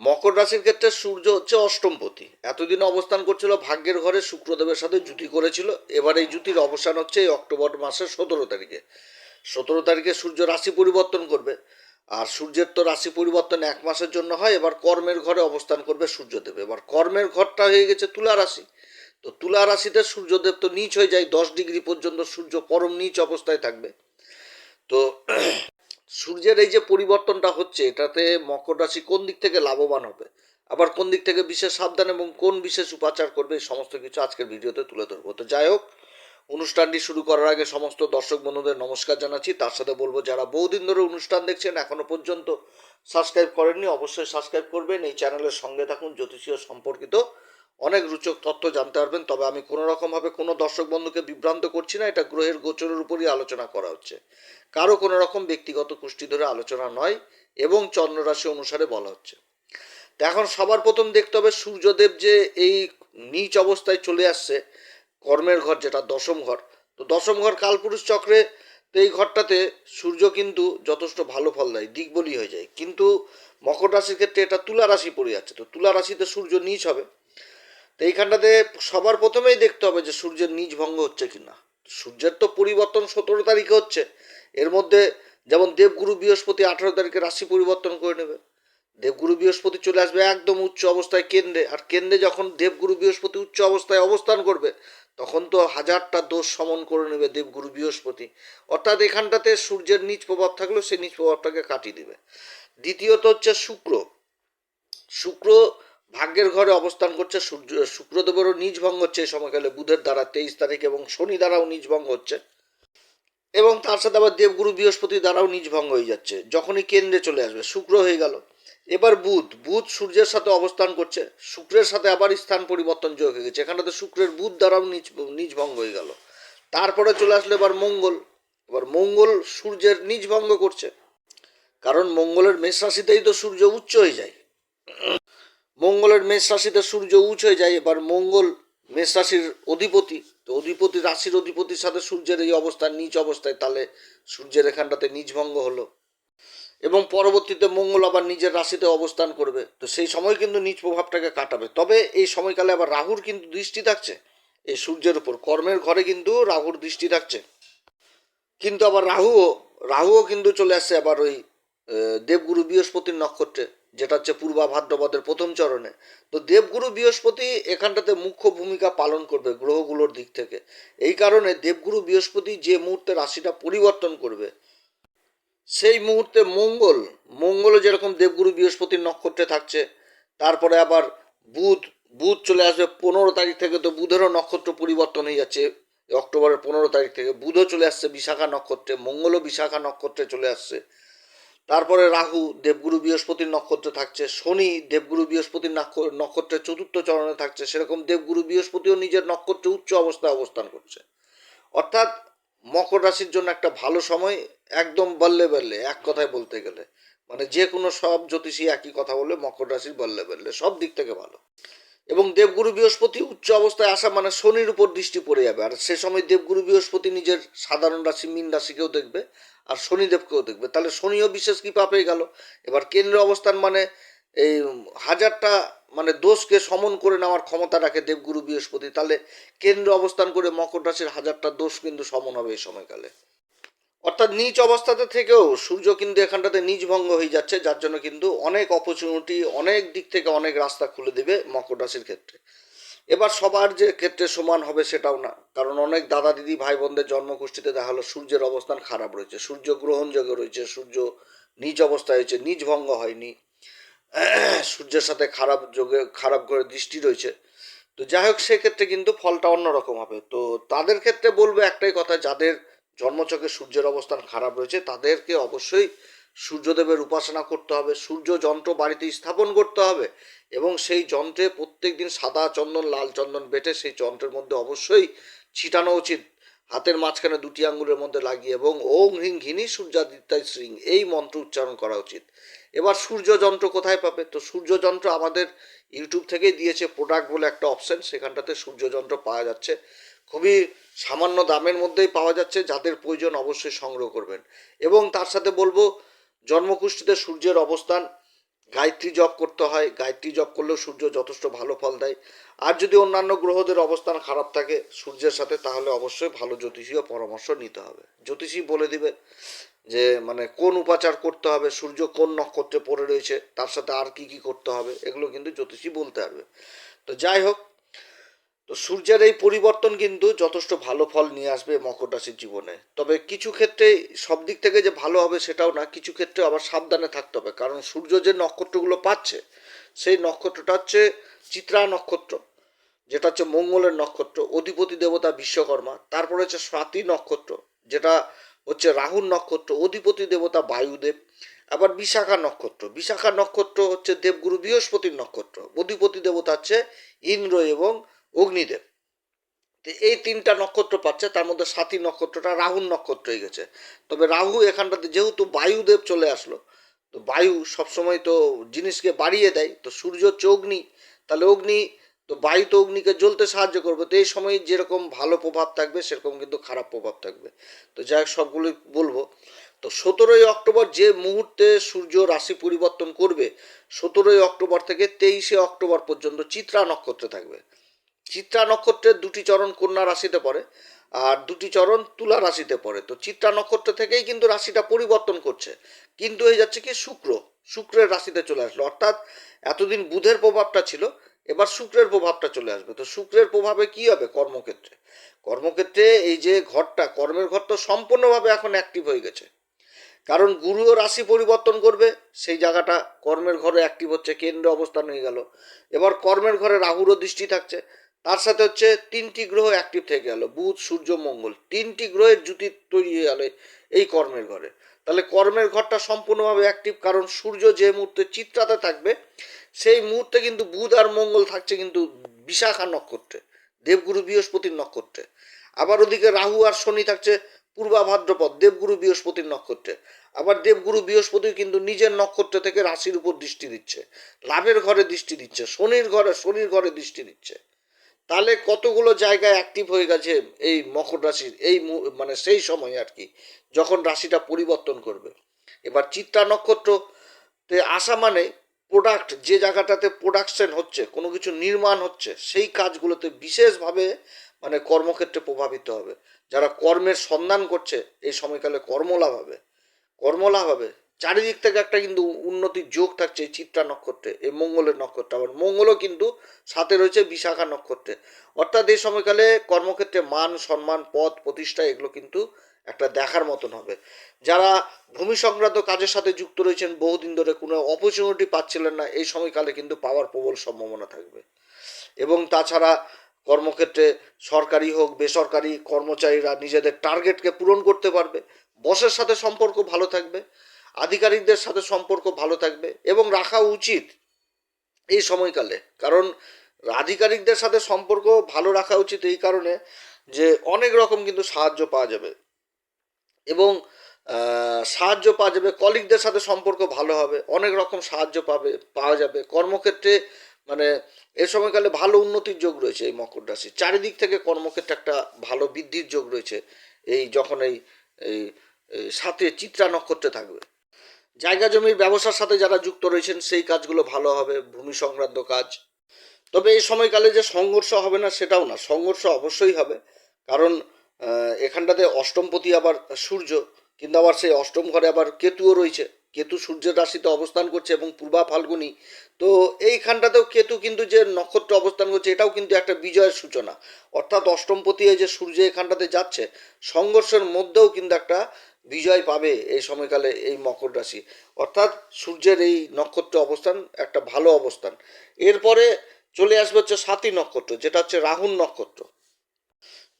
মকর রাশির ক্ষেত্রে সূর্য হচ্ছে অষ্টমপতি এতদিন অবস্থান করছিল ভাগ্যের ঘরে, শুক্রদেবের সাথে জুতি করেছিল। এবার এই জুতির অবসান হচ্ছে এই অক্টোবর মাসের সতেরো তারিখে। সতেরো তারিখে সূর্য রাশি পরিবর্তন করবে। আর সূর্যের তো রাশি পরিবর্তন এক মাসের জন্য হয়, এবার কর্মের ঘরে অবস্থান করবে সূর্যদেব। এবার কর্মের ঘরটা হয়ে গেছে তুলা রাশি। তো তুলা রাশিতে সূর্যদেব তো নিচ হয়ে যায়, দশ ডিগ্রি পর্যন্ত সূর্য পরম নিচ অবস্থায় থাকবে। তো সূর্যের এই যে পরিবর্তনটা হচ্ছে, এটাতে মকর রাশি কোন দিক থেকে লাভবান হবে? আবার কোন দিক থেকে বিশেষ সাবধান এবং কোন বিশেষ উপাচার করবে, এই সমস্ত কিছু আজকের ভিডিওতে তুলে ধরবো। তো যাই হোক, অনুষ্ঠানটি শুরু করার আগে সমস্ত দর্শক বন্ধুদের নমস্কার জানাচ্ছি। তার সাথে বলব, যারা বহুদিন ধরে অনুষ্ঠান দেখছেন, এখনও পর্যন্ত সাবস্ক্রাইব করেননি, অবশ্যই সাবস্ক্রাইব করবেন। এই চ্যানেলের সঙ্গে থাকুন, জ্যোতিষীয় সম্পর্কিত অনেক রুচক তথ্য জানতে পারবেন, তবে আমি কোনো রকমভাবে কোনো দর্শক বন্ধুকে বিভ্রান্ত করছি না, এটা গ্রহের গোচরের উপরই আলোচনা করা হচ্ছে। কারও কোনো রকম ব্যক্তিগত কুষ্টি ধরে আলোচনা নয়, এবং চন্দ্ররাশি অনুসারে বলা হচ্ছে। তো এখন সবার প্রথম দেখতে হবে, সূর্যদেব যে এই নিচ অবস্থায় চলে আসছে, কর্মের ঘর যেটা দশম ঘর, তো দশম ঘর কালপুরুষ চক্রে তো এই ঘরটাতে সূর্য কিন্তু যথেষ্ট ভালো ফল দেয়, দিকবলি হয়ে যায়। কিন্তু মকর রাশির ক্ষেত্রে এটা তুলা রাশি পড়ে যাচ্ছে, তো তুলা রাশিতে সূর্য নিচ হবে। তো এইখানটাতে সবার প্রথমেই দেখতে হবে যে সূর্যের নিজ ভঙ্গ হচ্ছে কিনা। সূর্যের তো পরিবর্তন সতেরো তারিখে হচ্ছে। এর মধ্যে যেমন দেবগুরু বৃহস্পতি আঠারো তারিখে রাশি পরিবর্তন করে নেবে। দেবগুরু বৃহস্পতি চলে আসবে একদম উচ্চ অবস্থায় কেন্দ্রে। আর কেন্দ্রে যখন দেবগুরু বৃহস্পতি উচ্চ অবস্থায় অবস্থান করবে, তখন তো হাজারটা দোষ সমন করে নেবে দেবগুরু বৃহস্পতি। অর্থাৎ এখানটাতে সূর্যের নিচ প্রভাব থাকলেও সেই নিচ প্রভাবটাকে কাটিয়ে দেবে। দ্বিতীয়ত হচ্ছে শুক্র। শুক্র ভাগ্যের ঘরে অবস্থান করছে, সূর্য, শুক্রদেবেরও নিজ ভঙ্গ হচ্ছে, এই সময়কালে বুধের দ্বারা তেইশ তারিখ এবং শনি দ্বারাও নিজ ভঙ্গ হচ্ছে। এবং তার সাথে আবার দেবগুরু বৃহস্পতি দ্বারাও নিজ ভঙ্গ হয়ে যাচ্ছে, যখনই কেন্দ্রে চলে আসবে, শুক্র হয়ে গেল। এবার বুধ বুধ সূর্যের সাথে অবস্থান করছে, শুক্রের সাথে আবার স্থান পরিবর্তন যোগ হয়ে গেছে, এখানে তো শুক্রের বুধ দ্বারাও নিজ নিজ ভঙ্গ হয়ে গেল। তারপরে চলে আসলো এবার মঙ্গল এবার মঙ্গল সূর্যের নিজ ভঙ্গ করছে, কারণ মঙ্গলের মেষ রাশিতেই তো সূর্য উচ্চ হয়ে যায়। মঙ্গলের মেষ রাশিতে সূর্য উঁচ হয়ে যায়, এবার মঙ্গল মেষ রাশির অধিপতি। তো অধিপতি রাশির অধিপতির সাথে সূর্যের এই অবস্থা নিচ অবস্থায়, তাহলে সূর্যের এখানটাতে নিজভঙ্গ হলো। এবং পরবর্তীতে মঙ্গল আবার নিজের রাশিতে অবস্থান করবে। তো সেই সময় কিন্তু নিজ প্রভাবটাকে কাটাবে। তবে এই সময়কালে আবার রাহুর কিন্তু দৃষ্টি থাকছে। এই সূর্যের উপর, কর্মের ঘরে কিন্তু রাহুর দৃষ্টি থাকছে। কিন্তু আবার রাহুও রাহুও কিন্তু চলে আসছে আবার ওই দেবগুরু বৃহস্পতির নক্ষত্রে। যেটা হচ্ছে পূর্বা ভাদ্রপদের প্রথম চরণে। তো দেবগুরু বৃহস্পতি এখানটাতে মুখ্য ভূমিকা পালন করবে গ্রহগুলোর দিক থেকে। এই কারণে দেবগুরু বৃহস্পতি যে মুহূর্তে রাশিটা পরিবর্তন করবে, সেই মুহূর্তে মঙ্গল মঙ্গলও যেরকম দেবগুরু বৃহস্পতির নক্ষত্রে থাকছে, তারপরে আবার বুধ বুধ চলে আসবে পনেরো তারিখ থেকে তো বুধেরও নক্ষত্র পরিবর্তন হয়ে যাচ্ছে, অক্টোবরের পনেরো তারিখ থেকে। বুধও চলে আসছে বিশাখা নক্ষত্রে, মঙ্গলও বিশাখা নক্ষত্রে চলে আসছে। তারপরে রাহু, দেবগুরু বৃহস্পতির নক্ষত্রে থাকছে, শনি দেবগুরু বৃহস্পতির নাক্ষ- নক্ষত্রের চতুর্থ চরণে থাকছে, সেরকম দেবগুরু বৃহস্পতিও নিজের নক্ষত্রে উচ্চ অবস্থায় অবস্থান করছে। অর্থাৎ মকর রাশির জন্য একটা ভালো সময়, একদম বললে বললে, এক কথায় বলতে গেলে। মানে যে কোনো সব জ্যোতিষী একই কথা বললে মকর রাশির বললে বললে, সব দিক থেকে ভালো। এবং দেবগুরু বৃহস্পতি উচ্চ অবস্থায় আসা মানে শনির উপর দৃষ্টি পড়ে যাবে। আর সে সময় দেবগুরু বৃহস্পতি নিজের সাধারণ রাশি, মীন রাশিকেও দেখবে আর শনিদেবকেও দেখবে। তাহলে শনিও বিশেষ কৃপা পেয়ে গেল। এবার কেন্দ্র অবস্থান মানে এই হাজারটা মানে দোষকে সমন করে নেওয়ার ক্ষমতা রাখে দেবগুরু বৃহস্পতি। তাহলে কেন্দ্র অবস্থান করে মকর রাশির হাজারটা দোষ কিন্তু সমন হবে এই সময়কালে। অর্থাৎ নিচ অবস্থাতে থেকেও সূর্য কিন্তু এখানটাতে নিজ ভঙ্গ হয়ে যাচ্ছে, যার জন্য কিন্তু অনেক অপরচুনিটি অনেক দিক থেকে অনেক রাস্তা খুলে দেবে মকর রাশির ক্ষেত্রে। এবার সবার যে ক্ষেত্রে সমান হবে সেটাও না, কারণ অনেক দাদা দিদি ভাই বোনদের জন্মকুষ্ঠিতে দেখা হলো সূর্যের অবস্থান খারাপ রয়েছে, সূর্য গ্রহণযোগ্য রয়েছে, সূর্য নিজ অবস্থায় হয়েছে নিজ ভঙ্গ হয়নি, সূর্যের সাথে খারাপ যোগে, খারাপ করে দৃষ্টি রয়েছে। তো যাই হোক, সেক্ষেত্রে কিন্তু ফলটা অন্যরকম হবে। তো তাদের ক্ষেত্রে বলব একটাই কথা, যাদের জন্মচকে সূর্যের অবস্থান খারাপ রয়েছে, তাদেরকে অবশ্যই সূর্যদেবের উপাসনা করতে হবে, সূর্য যন্ত্র বাড়িতে স্থাপন করতে হবে এবং সেই যন্ত্রে প্রত্যেক দিন সাদা চন্দন, লাল চন্দন বেটে সেই যন্ত্রের মধ্যে অবশ্যই ছিটানো উচিত। হাতের মাঝখানে দুটি আঙ্গুলের মধ্যে লাগিয়ে এবং ওং হ্রিং ঘিনি সূর্যাদিত্যায় শ্রিং এই মন্ত্র উচ্চারণ করা উচিত। এবার সূর্য যন্ত্র কোথায় পাবে? তো সূর্য যন্ত্র আমাদের ইউটিউব থেকেই দিয়েছে, প্রোডাক্ট বলে একটা অপশন, সেখানটাতে সূর্য যন্ত্র পাওয়া যাচ্ছে। খুবই সামান্য দামের মধ্যেই পাওয়া যাচ্ছে, যাদের প্রয়োজন অবশ্যই সংগ্রহ করবেন। এবং তার সাথে বলব, জন্মকুষ্ঠিতে সূর্যের অবস্থান, গায়ত্রী জপ করতে হয়, গায়ত্রী জপ করলেও সূর্য যথেষ্ট ভালো ফল দেয়। আর যদি অন্যান্য গ্রহদের অবস্থান খারাপ থাকে সূর্যের সাথে, তাহলে অবশ্যই ভালো জ্যোতিষীয় পরামর্শ নিতে হবে। জ্যোতিষী বলে দিবে যে মানে কোন উপাচার করতে হবে, সূর্য কোন নক্ষত্রে পড়ে রয়েছে, তার সাথে আর কি কি করতে হবে, এগুলো কিন্তু জ্যোতিষী বলতে পারবে। তো যাই হোক তো সূর্যের এই পরিবর্তন কিন্তু যথেষ্ট ভালো ফল নিয়ে আসবে মকর রাশির জীবনে। তবে কিছু ক্ষেত্রে সব দিক থেকে যে ভালো হবে সেটাও না, কিছু ক্ষেত্রে আবার সাবধানে থাকতে হবে। কারণ সূর্য যে নক্ষত্রগুলো পাচ্ছে, সেই নক্ষত্রটা হচ্ছে চিত্রা নক্ষত্র, যেটা হচ্ছে মঙ্গলের নক্ষত্র, অধিপতি দেবতা বিশ্বকর্মা, তারপরে হচ্ছে স্বাতি নক্ষত্র, যেটা হচ্ছে রাহুর নক্ষত্র, অধিপতি দেবতা বায়ুদেব, আবার বিশাখা নক্ষত্র। বিশাখা নক্ষত্র হচ্ছে দেবগুরু বৃহস্পতির নক্ষত্র, অধিপতি দেবতা হচ্ছে ইন্দ্র এবং অগ্নিদেব। তো এই তিনটা নক্ষত্র পাচ্ছে, তার মধ্যে সাতী নক্ষত্রটা রাহুর নক্ষত্র হয়ে গেছে। তবে রাহু এখানটাতে যেহেতু বায়ুদেব চলে আসলো, তো বায়ু সবসময় তো জিনিসকে বাড়িয়ে দেয়। তো সূর্য হচ্ছে অগ্নি, তাহলে অগ্নি, তো বায়ু তো অগ্নিকে জ্বলতে সাহায্য করবে। তো এই সময় যেরকম ভালো প্রভাব থাকবে, সেরকম কিন্তু খারাপ প্রভাব থাকবে। তো যাই সবগুলোই বলব। তো সতেরোই অক্টোবর যে মুহূর্তে সূর্য রাশি পরিবর্তন করবে, সতেরোই অক্টোবর থেকে তেইশে অক্টোবর পর্যন্ত চিত্রা নক্ষত্রে থাকবে। চিত্রা নক্ষত্রের দুটি চরণ কন্যা রাশিতে পড়ে আর দুটি চরণ তুলা রাশিতে পড়ে। তো চিত্রা নক্ষত্র থেকেই কিন্তু রাশিটা পরিবর্তন করছে। কিন্তু হয়ে যাচ্ছে কি শুক্র। শুক্রের রাশিতে চলে আসলো। অর্থাৎ এতদিন বুধের প্রভাবটা ছিল, এবার শুক্রের প্রভাবটা চলে আসবে। তো শুক্রের প্রভাবে কি হবে কর্মক্ষেত্রে? কর্মক্ষেত্রে এই যে ঘরটা, কর্মের ঘর তো সম্পূর্ণভাবে এখন অ্যাক্টিভ হয়ে গেছে। কারণ গুরুও রাশি পরিবর্তন করবে, সেই জায়গাটা কর্মের ঘরে অ্যাক্টিভ হচ্ছে, কেন্দ্রে অবস্থান হয়ে গেল। এবার কর্মের ঘরে রাহুরও দৃষ্টি থাকছে। তার সাথে হচ্ছে তিনটি গ্রহ অ্যাক্টিভ থেকে গেল, বুধ, সূর্য, মঙ্গল। তিনটি গ্রহের জুতি তৈরি হয়ে গেল এই কর্মের ঘরে। তাহলে কর্মের ঘরটা সম্পূর্ণভাবে অ্যাক্টিভ কারণ সূর্য যে মুহূর্তে চিত্রাতে থাকবে, সেই মুহূর্তে কিন্তু বুধ আর মঙ্গল থাকছে কিন্তু বিশাখা নক্ষত্রে, দেবগুরু বৃহস্পতির নক্ষত্রে। আবার ওদিকে রাহু আর শনি থাকছে পূর্বা ভাদ্রপদ দেবগুরু বৃহস্পতির নক্ষত্রে। আবার দেবগুরু বৃহস্পতি কিন্তু নিজের নক্ষত্র থেকে রাশির উপর দৃষ্টি দিচ্ছে, লাভের ঘরে দৃষ্টি দিচ্ছে, শনির ঘরে শনির ঘরে দৃষ্টি দিচ্ছে। তাহলে কতগুলো জায়গায় অ্যাক্টিভ হয়ে গেছে এই মকর রাশির? এই মানে সেই সময় আর কি, যখন রাশিটা পরিবর্তন করবে। এবার চিত্রা নক্ষত্রতে আসা মানে প্রোডাক্ট যে জায়গাটাতে প্রোডাকশন হচ্ছে, কোনো কিছু নির্মাণ হচ্ছে, সেই কাজগুলোতে বিশেষভাবে মানে কর্মক্ষেত্রে প্রভাবিত হবে। যারা কর্মের সন্ধান করছে, এই সময়কালে কর্মলাভ হবে। কর্মলাভ হবে। চারিদিক থেকে একটা কিন্তু উন্নতির যোগ থাকছে এই চিত্রা নক্ষত্রে, এই মঙ্গলের নক্ষত্রে। আবার মঙ্গলও কিন্তু সাথে রয়েছে বিশাখা নক্ষত্রে। অর্থাৎ এই সময়কালে কর্মক্ষেত্রে মান, সম্মান, পদ, প্রতিষ্ঠা এগুলো কিন্তু একটা দেখার মতন হবে। যারা ভূমি সংক্রান্ত কাজের সাথে যুক্ত রয়েছেন, বহুদিন ধরে কোনো অপরচুনিটি পাচ্ছিলেন না, এই সময়কালে কিন্তু পাওয়ার প্রবল সম্ভাবনা থাকবে। এবং তাছাড়া কর্মক্ষেত্রে সরকারি হোক, বেসরকারি কর্মচারীরা নিজেদের টার্গেটকে পূরণ করতে পারবে। বসের সাথে সম্পর্ক ভালো থাকবে। আধিকারিকদের সাথে সম্পর্ক ভালো থাকবে এবং রাখা উচিত এই সময়কালে। কারণ আধিকারিকদের সাথে সম্পর্ক ভালো রাখা উচিত এই কারণে যে অনেক রকম কিন্তু সাহায্য পাওয়া যাবে। এবং সাহায্য পাওয়া যাবে, কলিগদের সাথে সম্পর্ক ভালো হবে, অনেক রকম সাহায্য পাবে, পাওয়া যাবে। কর্মক্ষেত্রে মানে এ সময়কালে ভালো উন্নতির যোগ রয়েছে এই মকর রাশি। চারিদিক থেকে কর্মক্ষেত্রে একটা ভালো বৃদ্ধির যোগ রয়েছে এই, যখন এই সাথে চিত্রা নক্ষত্রে থাকবে। জায়গা জমির ব্যবসার সাথে যারা যুক্ত রয়েছেন, সেই কাজগুলো ভালো হবে, ভূমি সংক্রান্ত কাজ। তবে এই সময়কালে যে সংঘর্ষ হবে না, সেটাও না। সংঘর্ষ অবশ্যই হবে, কারণ এখানটাতে অষ্টমপতি আবার সূর্য, কিন্তু আবার সেই অষ্টম ঘরে আবার কেতুও রয়েছে। কেতু সূর্যের রাশিতে অবস্থান করছে এবং পূর্বা ফাল্গুনি। তো এইখানটাতেও কেতু কিন্তু যে নক্ষত্র অবস্থান করছে, এটাও কিন্তু একটা বিজয়ের সূচনা। অর্থাৎ অষ্টমপতি যে সূর্য এখানটাতে যাচ্ছে, সংঘর্ষের মধ্যেও কিন্তু একটা বিজয় পাবে এই সময়কালে এই মকর রাশি। অর্থাৎ সূর্যের এই নক্ষত্র অবস্থান একটা ভালো অবস্থান। এরপরে চলে আসবে হচ্ছে সাতী নক্ষত্র, যেটা হচ্ছে রাহুল নক্ষত্র।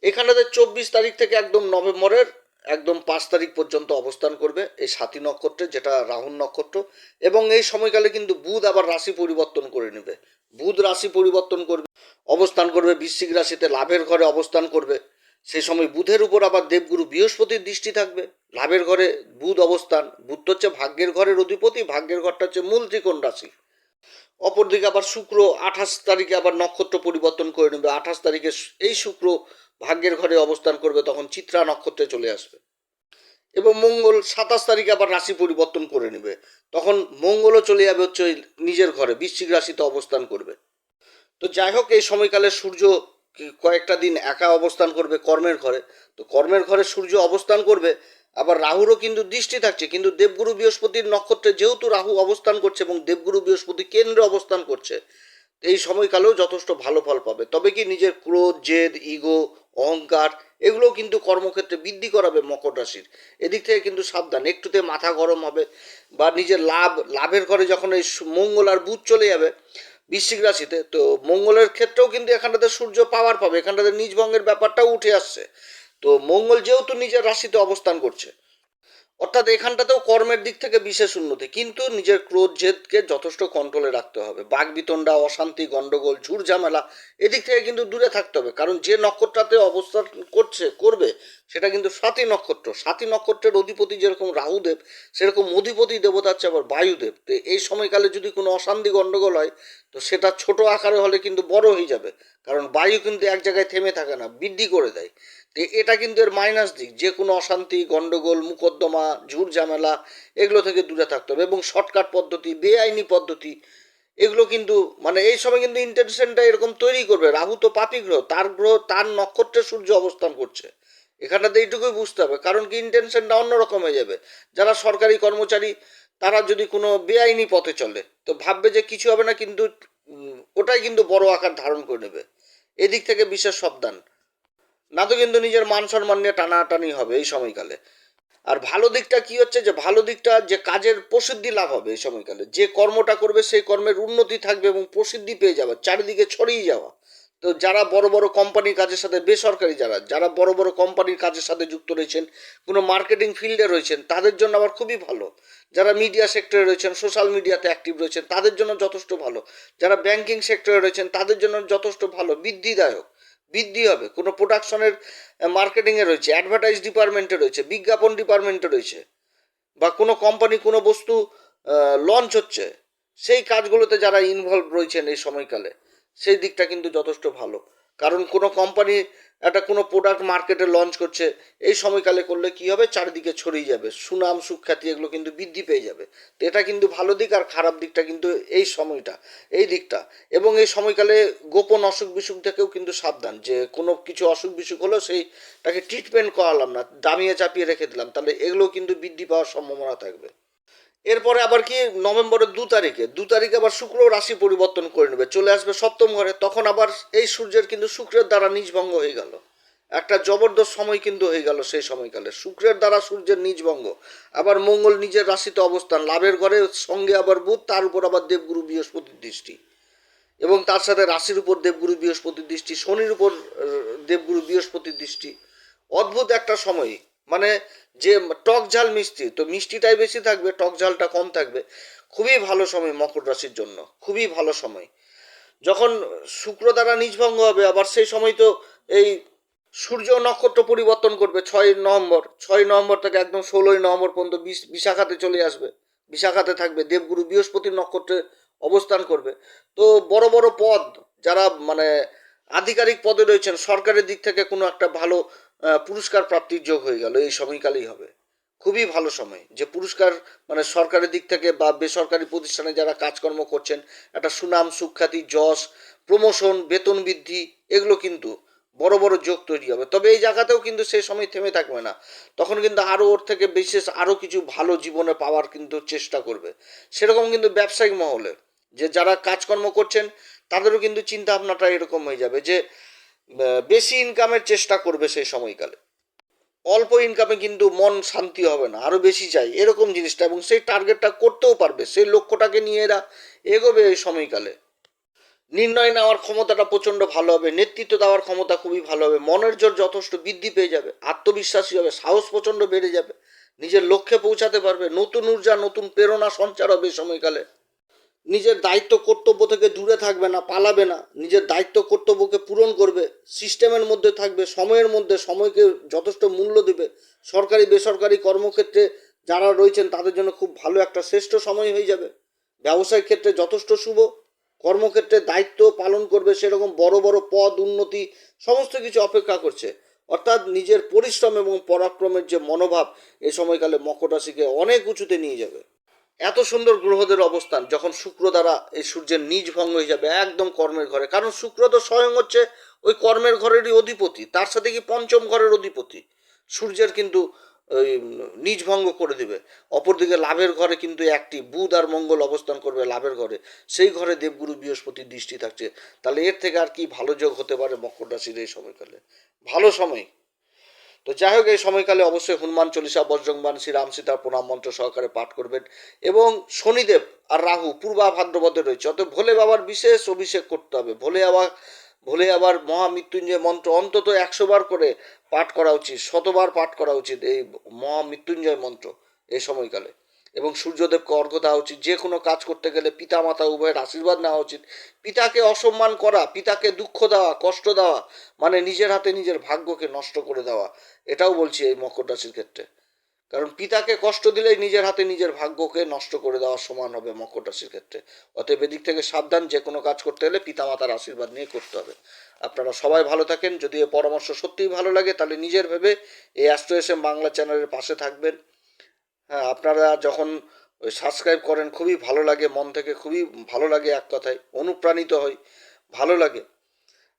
এখানেতে চব্বিশ তারিখ থেকে একদম নভেম্বরের একদম পাঁচ তারিখ পর্যন্ত অবস্থান করবে এই সাতী নক্ষত্রে, যেটা রাহুল নক্ষত্র। এবং এই সময়কালে কিন্তু বুধ আবার রাশি পরিবর্তন করে নেবে। বুধ রাশি পরিবর্তন করবে, অবস্থান করবে বৃশ্চিক রাশিতে, লাভের ঘরে অবস্থান করবে। সেই সময় বুধের উপর আবার দেবগুরু বৃহস্পতির দৃষ্টি থাকবে। লাভের ঘরে বুধ অবস্থান, বুধ হচ্ছে ভাগ্যের ঘরের অধিপতি, ভাগ্যের ঘরটা হচ্ছে মূল ত্রিকোণ রাশি। অপরদিকে আবার শুক্র, আঠাশ তারিখে আবার নক্ষত্র পরিবর্তন করে নেবে। আঠাশ তারিখে এই শুক্র ভাগ্যের ঘরে অবস্থান করবে, তখন চিত্রা নক্ষত্রে চলে আসবে। এবং মঙ্গল সাতাশ তারিখে আবার রাশি পরিবর্তন করে নেবে। তখন মঙ্গলও চলে যাবে হচ্ছে নিজের ঘরে, বৃশ্চিক রাশিতে অবস্থান করবে। তো যাই হোক, এই সময়কালে সূর্য কয়েকটা দিন একা অবস্থান করবে কর্মের ঘরে। তো কর্মের ঘরে সূর্য অবস্থান করবে, আবার রাহুরও কিন্তু দৃষ্টি থাকছে, কিন্তু দেবগুরু বৃহস্পতির নক্ষত্রে যেহেতু রাহু অবস্থান করছে এবং দেবগুরু বৃহস্পতি কেন্দ্রে অবস্থান করছে, এই সময়কালেও যথেষ্ট ভালো ফল পাবে। তবে কি নিজের ক্রোধ, জেদ, ইগো, অহংকার, এগুলোও কিন্তু কর্মক্ষেত্রে বৃদ্ধি করাবে মকর রাশির। এদিক থেকে কিন্তু সাবধান, একটুতে মাথা গরম হবে বা নিজের লাভ, লাভের ঘরে যখন এই মঙ্গল আর বুধ চলে যাবে বৃশ্চিক রাশিতে, তো মঙ্গলের ক্ষেত্রেও কিন্তু এখানটাতে সূর্য পাওয়ার পাবে, এখানটাতে নিজ ভঙ্গের ব্যাপারটাও উঠে আসছে। তো মঙ্গল যেহেতু নিজের রাশিতে অবস্থান করছে অর্থাৎ এখানটাতেও কর্মের দিক থেকে বিশেষ উন্নতি, কিন্তু নিজের ক্রোধ জেদকে যথেষ্ট কন্ট্রোলে রাখতে হবে। বাঘ বিতণ্ডা অশান্তি, গন্ডগোল ঝুট ঝামেলা, এদিক থেকে কিন্তু দূরে থাকতে হবে। কারণ যে নক্ষত্রতে অবস্থান করছে, করবে, সেটা কিন্তু সাতী নক্ষত্র। সাতী নক্ষত্রের অধিপতি যেরকম রাহুদেব, সেরকম অধিপতি দেবতা হচ্ছে আবার বায়ুদেব। তো এই সময়কালে যদি কোনো অশান্তি, গন্ডগোল হয়, তো সেটা ছোট আকারে হলে কিন্তু বড় হয়ে যাবে। কারণ বায়ু কিন্তু এক জায়গায় থেমে থাকে না, বৃদ্ধি করে দেয়। এটা কিন্তু এর মাইনাস দিক। যে কোনো অশান্তি, গন্ডগোল, মুকদ্দমা, ঝুট ঝামেলা, এগুলো থেকে দূরে থাকতে হবে এবং শর্টকাট পদ্ধতি, বেআইনি পদ্ধতি, এগুলো কিন্তু মানে এই সময় কিন্তু ইন্টেনশনটা এরকম তৈরি করবে। রাহু তো পাপি গ্রহ তার গ্রহ, তার নক্ষত্রে সূর্য অবস্থান করছে। এখানটাতে এইটুকুই বুঝতে হবে, কারণ কি ইন্টেনশনটা অন্যরকম হয়ে যাবে। যারা সরকারি কর্মচারী, তারা যদি কোনো বেআইনি পথে চলে, তো ভাববে যে কিছু হবে না, কিন্তু ওটাই কিন্তু বড় আকার ধারণ করে নেবে। এদিক থেকে বিশেষ সাবধান। না তো কিন্তু নিজের মান সম্মান নিয়ে টানাটানি হবে এই সময়কালে। আর ভালো দিকটা কি হচ্ছে যে, ভালো দিকটা যে কাজের প্রসিদ্ধি লাভ হবে এই সময়কালে। যে কর্মটা করবে সেই কর্মের উন্নতি থাকবে এবং প্রসিদ্ধি পেয়ে যাওয়া চারিদিকে ছড়িয়ে যাওয়া। তো যারা বড় বড় কোম্পানির কাজের সাথে, বেসরকারি যারা যারা বড় বড় কোম্পানির কাজের সাথে যুক্ত রয়েছেন, কোনো মার্কেটিং ফিল্ডে রয়েছেন, তাদের জন্য আবার খুবই ভালো। যারা মিডিয়া সেক্টরে রয়েছেন, সোশ্যাল মিডিয়াতে অ্যাক্টিভ রয়েছেন, তাদের জন্য যথেষ্ট ভালো। যারা ব্যাংকিং সেক্টরে রয়েছেন, তাদের জন্য যথেষ্ট ভালো, বৃদ্ধিদায়ক। বৃদ্ধি হবে। কোনো প্রোডাকশনের মার্কেটিংয়ে রয়েছে অ্যাডভার্টাইজ ডিপার্টমেন্টে রয়েছে, বিজ্ঞাপন ডিপার্টমেন্টে রয়েছে, বা কোনো কোম্পানি কোনো বস্তু লঞ্চ হচ্ছে, সেই কাজগুলোতে যারা ইনভলভ রয়েছেন এই সময়কালে, সেই দিকটা কিন্তু যথেষ্ট ভালো। কারণ কোনো কোম্পানি একটা কোনো প্রোডাক্ট মার্কেটে লঞ্চ করছে, এই সময়কালে করলে কি হবে? চারিদিকে ছড়িয়ে যাবে। সুনাম, সুখ্যাতি এগুলো কিন্তু বৃদ্ধি পেয়ে যাবে। তো এটা কিন্তু ভালো দিক আর খারাপ দিকটা কিন্তু এই সময়টা, এই দিকটা। এবং এই সময়কালে গোপন অসুখ বিসুখ থেকেও কিন্তু সাবধান, যে কোনো কিছু অসুখ বিসুখ হলো সেইটাকে ট্রিটমেন্ট করালাম না, দামিয়ে চাপিয়ে রেখে দিলাম, তাহলে এগুলো কিন্তু বৃদ্ধি পাওয়ার সম্ভাবনা থাকবে। এরপরে আবার কি নভেম্বরের দু তারিখে? দু তারিখে আবার শুক্র রাশি পরিবর্তন করে নেবে, চলে আসবে সপ্তম ঘরে, তখন আবার এই সূর্যের কিন্তু শুক্রের দ্বারা নিজভঙ্গ হয়ে গেল। একটা জবরদস্ত সময় কিন্তু হয়ে গেল সেই সময়কালে। শুক্রের দ্বারা সূর্যের নিজভঙ্গ আবার মঙ্গল নিজের রাশিতে অবস্থান, লাভের ঘরে সঙ্গে আবার বুধ, তার উপর আবার দেবগুরু বৃহস্পতির দৃষ্টি। এবং তার সাথে রাশির উপর দেবগুরু বৃহস্পতির দৃষ্টি, শনির উপর দেবগুরু বৃহস্পতির দৃষ্টি। অদ্ভুত একটা সময়। মানে যে টক ঝাল মিষ্টি, তো মিষ্টিটাই বেশি থাকবে, টক ঝালটা কম থাকবে। খুবই ভালো সময় মকর রাশির জন্য, খুবই ভালো সময়। যখন শুক্র দ্বারা নিজভঙ্গ হবে, আবার সেই সময় তো এই সূর্য নক্ষত্র পরিবর্তন করবে, ছয় নভেম্বর ছয় নভেম্বর থেকে একদম ষোলোই নভেম্বর পর্যন্ত বিশ- বিশাখাতে চলে আসবে। বিশাখাতে থাকবে, দেবগুরু বৃহস্পতির নক্ষত্রে অবস্থান করবে। তো বড় বড় পদ, যারা মানে আধিকারিক পদে রয়েছেন, সরকারের দিক থেকে কোনো একটা ভালো পুরস্কার প্রাপ্তির যোগ হয়ে গেল, এই সময়কালেই হবে। খুবই ভালো সময়, যে পুরস্কার মানে সরকারের দিক থেকে বা বেসরকারি প্রতিষ্ঠানে যারা কাজকর্ম করছেন, একটা সুনাম, সুখ্যাতি, যশ, প্রমোশন, বেতন বৃদ্ধি, এগুলো কিন্তু বড় বড় যোগ তৈরি হবে। তবে এই জায়গাতেও কিন্তু সেই সময় থেমে থাকবে না। তখন কিন্তু আরও ওর থেকে বিশেষ আরও কিছু ভালো জীবনে পাওয়ার কিন্তু চেষ্টা করবে। সেরকম কিন্তু ব্যবসায়িক মহলে, যে যারা কাজকর্ম করছেন, তাদেরও কিন্তু চিন্তা ভাবনাটা এরকম হয়ে যাবে যে বেশি ইনকামের চেষ্টা করবে সেই সময়কালে। অল্প ইনকামে কিন্তু মন শান্তি হবে না আরও বেশি চাই, এরকম জিনিসটা এবং সেই টার্গেটটা করতেও পারবে, সেই লক্ষ্যটাকে নিয়ে এরা এগোবে এই সময়কালে। নির্ণয় নেওয়ার ক্ষমতাটা প্রচণ্ড ভালো হবে, নেতৃত্ব দেওয়ার ক্ষমতা খুবই ভালো হবে, মনের জোর যথেষ্ট বৃদ্ধি পেয়ে যাবে, আত্মবিশ্বাসী হবে, সাহস প্রচণ্ড বেড়ে যাবে, নিজের লক্ষ্যে পৌঁছাতে পারবে, নতুন ঊর্জা, নতুন প্রেরণা সঞ্চার হবে এই সময়কালে। নিজের দায়িত্ব কর্তব্য থেকে দূরে থাকবে না, পালাবে না। নিজের দায়িত্ব কর্তব্যকে পূরণ করবে, সিস্টেমের মধ্যে থাকবে, সময়ের মধ্যে সময়কে যথেষ্ট মূল্য দেবে। সরকারি, বেসরকারি কর্মক্ষেত্রে যারা রয়েছেন, তাদের জন্য খুব ভালো একটা শ্রেষ্ঠ সময় হয়ে যাবে। ব্যবসায়িক ক্ষেত্রে যথেষ্ট শুভ, কর্মক্ষেত্রে দায়িত্ব পালন করবে, সেরকম বড় বড় পদ, উন্নতি, সমস্ত কিছু অপেক্ষা করছে। অর্থাৎ নিজের পরিশ্রম এবং পরাক্রমের যে মনোভাব এই সময়কালে মকর রাশিকে অনেক উঁচুতে নিয়ে যাবে। এত সুন্দর গ্রহদের অবস্থান যখন শুক্র দ্বারা এই সূর্যের নিজ ভঙ্গ হয়ে যাবে একদম কর্মের ঘরে। কারণ শুক্র তো স্বয়ং হচ্ছে ওই কর্মের ঘরেরই অধিপতি, তার সাথে কি পঞ্চম ঘরের অধিপতি? সূর্যের কিন্তু ওই নিজ ভঙ্গ করে দিবে। অপরদিকে লাভের ঘরে কিন্তু একটি বুধ আর মঙ্গল অবস্থান করবে লাভের ঘরে। সেই ঘরে দেবগুরু বৃহস্পতির দৃষ্টি থাকছে। তাহলে এর থেকে আর কি ভালো যোগ হতে পারে মকর রাশির এই সময়কালে? ভালো সময়। তো যাই হোক, এই সময়কালে অবশ্যই হনুমান চল্লিশা বজ্রংবান শ্রীরাম সীতার প্রণাম মন্ত্র সহকারে পাঠ করবেন এবং শনিদেব আর রাহু পূর্বা ভাদ্রপদে রয়েছে। অত ভোলে বাবার বিশেষ অভিষেক করতে হবে। ভোলে আবার ভোলে আবার মহামৃত্যুঞ্জয় মন্ত্র অন্তত একশো বার করে পাঠ করা উচিত, শতবার পাঠ করা উচিত এই মহামৃত্যুঞ্জয় মন্ত্র এই সময়কালে। এবং সূর্যদেবকে অর্ঘ্য দেওয়া উচিত। যে কোনো কাজ করতে গেলে পিতা, মাতা উভয়ের আশীর্বাদ নেওয়া উচিত। পিতাকে অসম্মান করা, পিতাকে দুঃখ দেওয়া, কষ্ট দেওয়া মানে নিজের হাতে নিজের ভাগ্যকে নষ্ট করে দেওয়া এটাও বলছি এই মকর রাশির ক্ষেত্রে। কারণ পিতাকে কষ্ট দিলেই নিজের হাতে নিজের ভাগ্যকে নষ্ট করে দেওয়ার সমান হবে মকর রাশির ক্ষেত্রে। অতএব এদিক থেকে সাবধান যে কোনো কাজ করতে হলে পিতামাতার আশীর্বাদ নিয়ে করতে হবে। আপনারা সবাই ভালো থাকেন, যদি এই পরামর্শ সত্যিই ভালো লাগে, তাহলে নিজের ভেবে এই অ্যাস্ট্রো এস বাংলা চ্যানেলের পাশে থাকবেন। হ্যাঁ আপনারা যখন ওই সাবস্ক্রাইব করেন, খুবই ভালো লাগে, মন থেকে খুবই ভালো লাগে এক কথায়, অনুপ্রাণিত হই, ভালো লাগে।